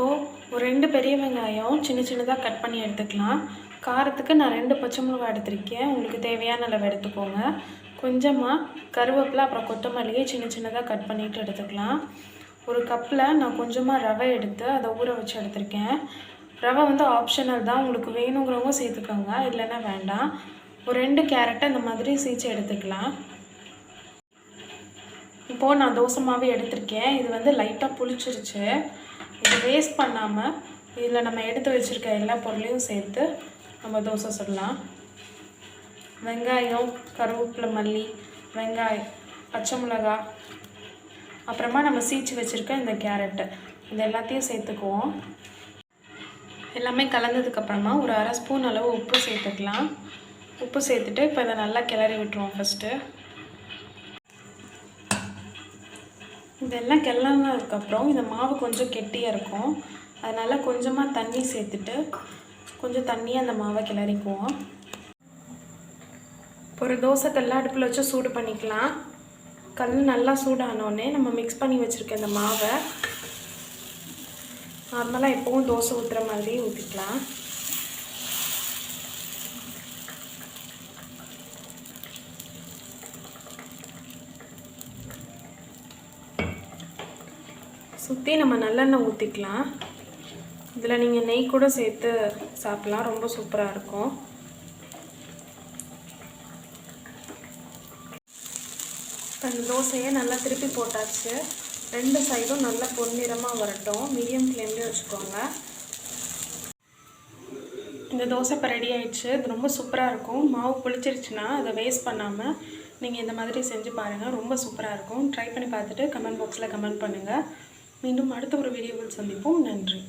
இப்போது ஒரு ரெண்டு பெரிய வெங்காயம் சின்ன சின்னதாக கட் பண்ணி எடுத்துக்கலாம். காரத்துக்கு நான் ரெண்டு பச்சை மிளகாய் எடுத்திருக்கேன். உங்களுக்கு தேவையான அளவு எடுத்துக்கோங்க. கொஞ்சமாக கருவேப்பிலை அப்புறம் கொத்தமல்லியை சின்ன சின்னதாக கட் பண்ணிவிட்டு எடுத்துக்கலாம். ஒரு கப்பில் நான் கொஞ்சமாக ரவை எடுத்து அதை ஊற வச்சு எடுத்திருக்கேன். ரவை வந்து ஆப்ஷனல் தான். உங்களுக்கு வேணுங்கிறவங்க சேர்த்துக்கோங்க. இல்லைன்னா வேண்டாம். ஒரு ரெண்டு கேரட்டை இந்த மாதிரி சீச்சு எடுத்துக்கலாம். இப்போது நான் தோசை மாவு எடுத்திருக்கேன். இது வந்து லைட்டாக புளிச்சிருச்சு. இது வேஸ்ட் பண்ணாமல் இதில் நம்ம எடுத்து வச்சுருக்க எல்லா பொருளையும் சேர்த்து நம்ம தோசை சுடலாம். வெங்காயம் கருவேப்பிலை மல்லி வெங்காயம் பச்சை மிளகாய் அப்புறமா நம்ம சீச்சு வச்சுருக்க இந்த கேரட்டு. இது எல்லாத்தையும் சேர்த்துக்குவோம். எல்லாமே கலந்ததுக்கப்புறமா ஒரு அரை ஸ்பூன் அளவு உப்பு சேர்த்துக்கலாம். உப்பு சேர்த்துட்டு இப்போ இதை நல்லா கிளறி விட்டுருவோம் ஃபஸ்ட்டு இதெல்லாம் கிளறினதுக்கப்புறம் இந்த மாவு கொஞ்சம் கெட்டியாக இருக்கும். அதனால் கொஞ்சமாக தண்ணி சேர்த்துட்டு கொஞ்சம் தண்ணியாக அந்த மாவை கிளறிக்குவோம். ஒரு தோசை கல்ல அடுப்பில் வச்சு சூடு பண்ணிக்கலாம். கல் நல்லா சூடானோடனே நம்ம மிக்ஸ் பண்ணி வச்சுருக்க இந்த மாவை. நார்மலாக எப்பவும் தோசை ஊற்றுற மாதிரி ஊற்றிக்கலாம் சுற்றி நம்ம நல்லெண்ணெய் ஊற்றிக்கலாம் இதில் நீங்கள் நெய் கூட சேர்த்து சாப்பிட்லாம். ரொம்ப சூப்பராக இருக்கும். இப்போ இந்த தோசையை நல்லா திருப்பி போட்டாச்சு. ரெண்டு சைடும் நல்லா பொன்னிறமாக வரட்டும். மீடியம் ஃப்ளேம்லேயே வச்சுக்கோங்க. இந்த தோசை இப்போ ரெடி ஆயிடுச்சு. இது ரொம்ப சூப்பராக இருக்கும். மாவு புளிச்சிருச்சுன்னா அதை வேஸ்ட் பண்ணாமல் நீங்கள் இந்த மாதிரி செஞ்சு பாருங்கள் ரொம்ப சூப்பராக இருக்கும். ட்ரை பண்ணி பார்த்துட்டு கமெண்ட் பாக்ஸில் கமெண்ட் பண்ணுங்கள் மீண்டும் அடுத்த ஒரு வீடியோவில் சந்திப்போம். நன்றி.